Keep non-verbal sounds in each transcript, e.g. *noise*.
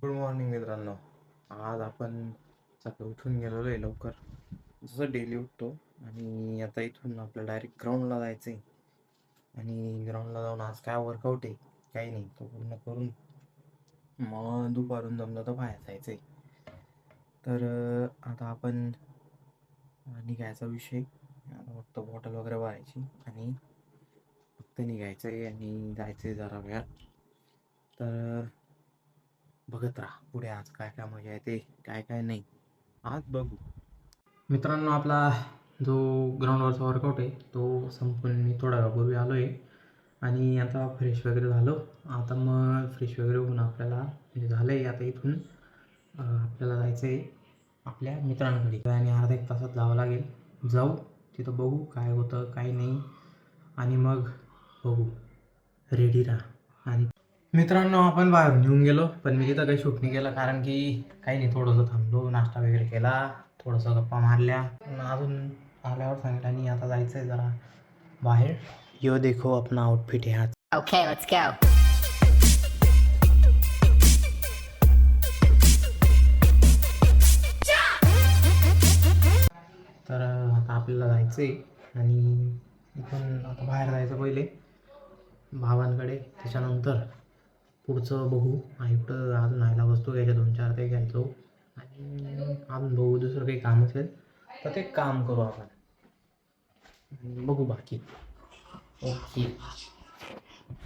Good morning मित्रांनो. आज आपण सकाळी उठून गेलेलो आहे लवकर. जसं डेली उठतो आणि आता इथून आपल्याला डायरेक्ट ग्राउंडला जायचं आहे आणि ग्राउंडला जाऊन आज काय वर्कआउट आहे? काही नाही तो पूर्ण करून मग दुपारून जमलं तर बाहेर जायचं आहे तर आता आपण निघायचा विषय. आता फक्त बॉटल वगैरे भरायची आणि फक्त निघायचं आहे आणि जायचं आहे जरा वेळात. तर बघत राहा पुढे आज काय काय मजा येते काय काय नाही. आज बघू. मित्रांनो आपला जो ग्राउंडवरचा वर्कआउट आहे तो संपून मी थोडा वेळापूर्वी आलो आहे आणि आता फ्रेश वगैरे झालो. आता मग फ्रेश वगैरे होऊन आपल्याला म्हणजे झालं आहे आता इथून आपल्याला जायचं आहे आपल्या मित्रांकडे. आणि अर्धा एक तासात जावं लागेल. जाऊ तिथं बघू काय होतं काय नाही. आणि मग बघू. रेडी राहा. आणि मित्रांनो आपण बाहेरून येऊन गेलो पण मी तिथं काही शूट नाही केलं कारण की काही नाही थोडंसं थांबलो नाश्ता वगैरे केला थोडंसं गप्पा मारल्या. पण अजून आल्यावर सांगितलं आणि आता जायचं आहे जरा बाहेर. यो देखो अपना आउटफिट है let's go. तर आता आपल्याला जायचं आहे आणि इथून आता बाहेर जायचं पहिले भावांकडे त्याच्यानंतर पुढचं बघू. आई कुठं अजून आयला वस्तू घ्यायच्या दोन चार ते घ्यायचो आणि अजून बघू दुसरं काही काम असेल तर ते काम करू आपण. बघू बाकी. ओके.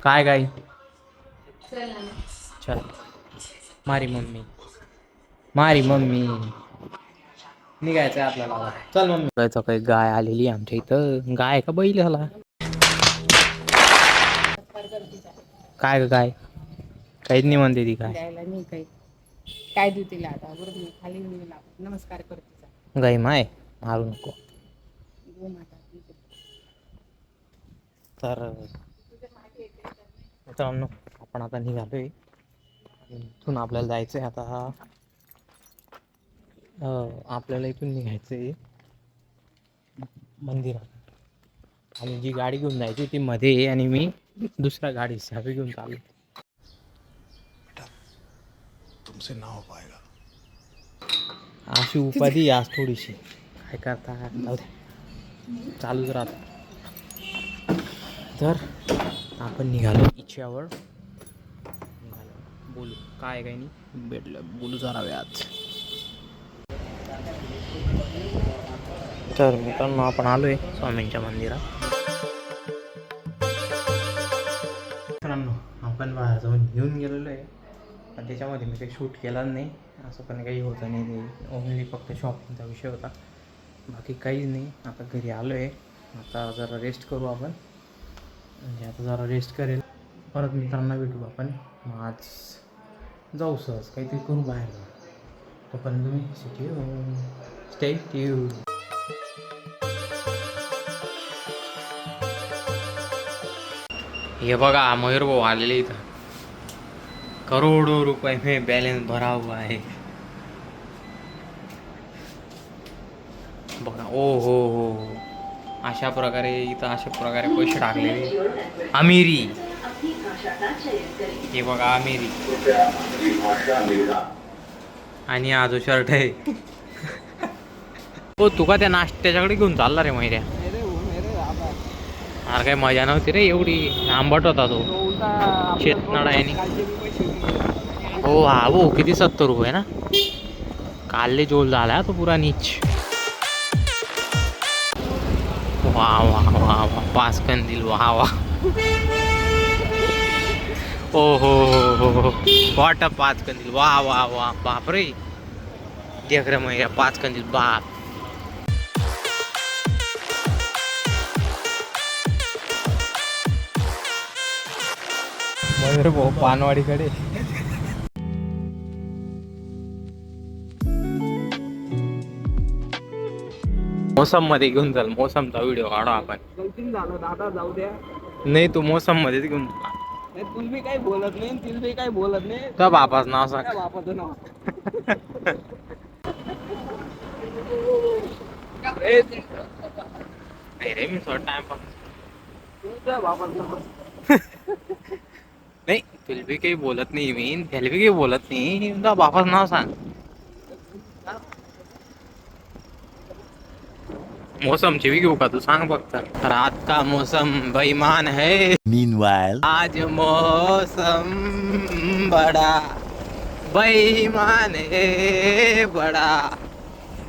काय काय चल. मारी मम्मी. मारी मम्मी. निघायचं आहे आपल्याला चल मम्मी. जायचं काही गाय आलेली आहे आमच्या इथं. गाय का बैल झाला काय ग गाय? काहीच नाही म्हणते ती काय. द्यायला नाही काही. काय देऊ तिला आता? बरोबर मी खाली. नमस्कार कर तिचा. गाय माय मारू नको. गो माता ती कर. तर मित्रांनो आपण आता निघालोय. इथून आपल्याला जायचं आहे आता. अं, आपल्याला इथून निघायचं आहे मंदिरात. आणि जी गाडी घेऊन जायची ती मध्ये आहे आणि मी दुसऱ्या गाडी चाबी घेऊन चाललो तुमसे ना हो पाएगा अशी उपाधी आज थोडीशी. काय करता? जाऊ दे. चालूच राहत. तर आपण निघालो इच्छावर. निघालो. बोलू. काय काय नाही? भेटलं. बोलू जरा आज तर मित्रांनो आपण आलोय स्वामींच्या मंदिरात. मित्रांनो आपण बाहेर जाऊन घेऊन गेलेलो आहे. पण त्याच्यामध्ये मी काही शूट केला नाही. असं पण काही होतं नाही. ते ओनली फक्त शॉपिंगचा विषय होता. बाकी काहीच नाही. आता घरी आलो आहे आता जरा रेस्ट करू आपण. म्हणजे आता जरा रेस्ट करेल. परत मित्रांना भेटू आपण. मग आज जाऊ सहज. काहीतरी करू बाहेर. जाऊ तोपर्यंत तुम्ही स्टे स्टे ट्यू हे बघा मयूर भाऊ आलेले इथं. करोडो रुपये में बैलेंस भरा हुआ है। बघा ओ हो हो हो. अशा प्रकारे इथं अशा प्रकारे पैसे टाकलेले अमिरी. हे बघा अमिरी. आणि हा जो शर्ट आहे. *laughs* हो तुका त्या नाश्त्याच्याकडे घेऊन चालला रे मैऱ्या? अरे काही मजा नव्हती रे एवढी आंबट होता तो. शेतनडा याने. हो हा हो किती सत्तर रुपये ना? कालले जोल झाला तो पुरा नीच. वा वा वा वा पाच कंदील वा वा. ओ हो हो हो, हो, हो. वाट पाच कंदील वा वा वा बापरे. देख रे मैया पाच कंदील बाप. अरे भाऊ पानवाडीकडे. मोसममध्ये घेऊन चाल मोसमचा व्हिडिओ काढू आपण. गलतीन झालं दादा जाऊ द्या नाही तू मोसम मध्येच घेऊन जा. नाही तुला काही बोलत नाही तिलबी काही बोलत नाही तुझ्या बापाचं नाव सांग. त्या बापाचं नाव ए, नाही रे मी थोडा टाइमपास तुझ्या बापाचं नाव नाही तुला बी काही बोलत नाही मी त्याला बी काही बोलत नाही तुझा बापाचं नाव सांग मौसमची भी घेऊ का तू सांग फक्त रात का मौसम बेईमान है। Meanwhile, आज मौसम बड़ा बेईमान है बड़ा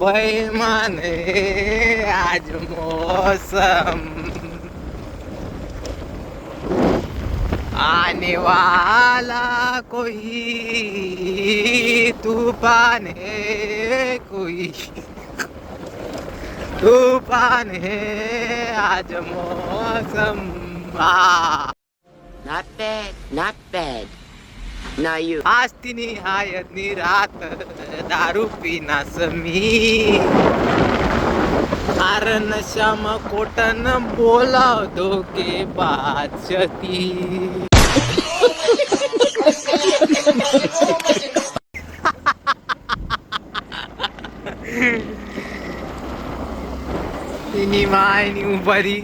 बेईमान है आज मौसम आने वाला कोई तूफान है कोई तूफान है आज मौसम Not bad, not bad. Now you. आज ती निहायत निरात दारू पिना समी कारण श्याम कोटन बोला धोके बादशती तिनी माय नी उभारी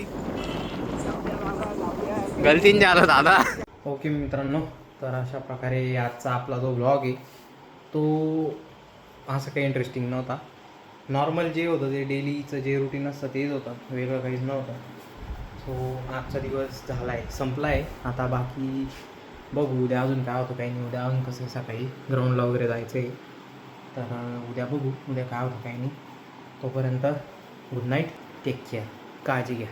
गलतीन झालं दादा ओके मित्रांनो तर अशा प्रकारे आजचा आपला जो ब्लॉग आहे तो असं काही इंटरेस्टिंग नव्हता. नॉर्मल जे होतं ते डेलीचं जे रुटीन असतं तेच होतं. वेगळं काहीच नव्हतं. सो आजचा दिवस झाला आहे संपला आहे आता बाकी बघू उद्या अजून काय होतं काही नाही. उद्या अजून कसं आहे सकाळी ग्राउंडला वगैरे जायचं आहे तर उद्या बघू उद्या काय होतं काही नाही. तोपर्यंत गुड नाईट टेक केअर काळजी घ्या.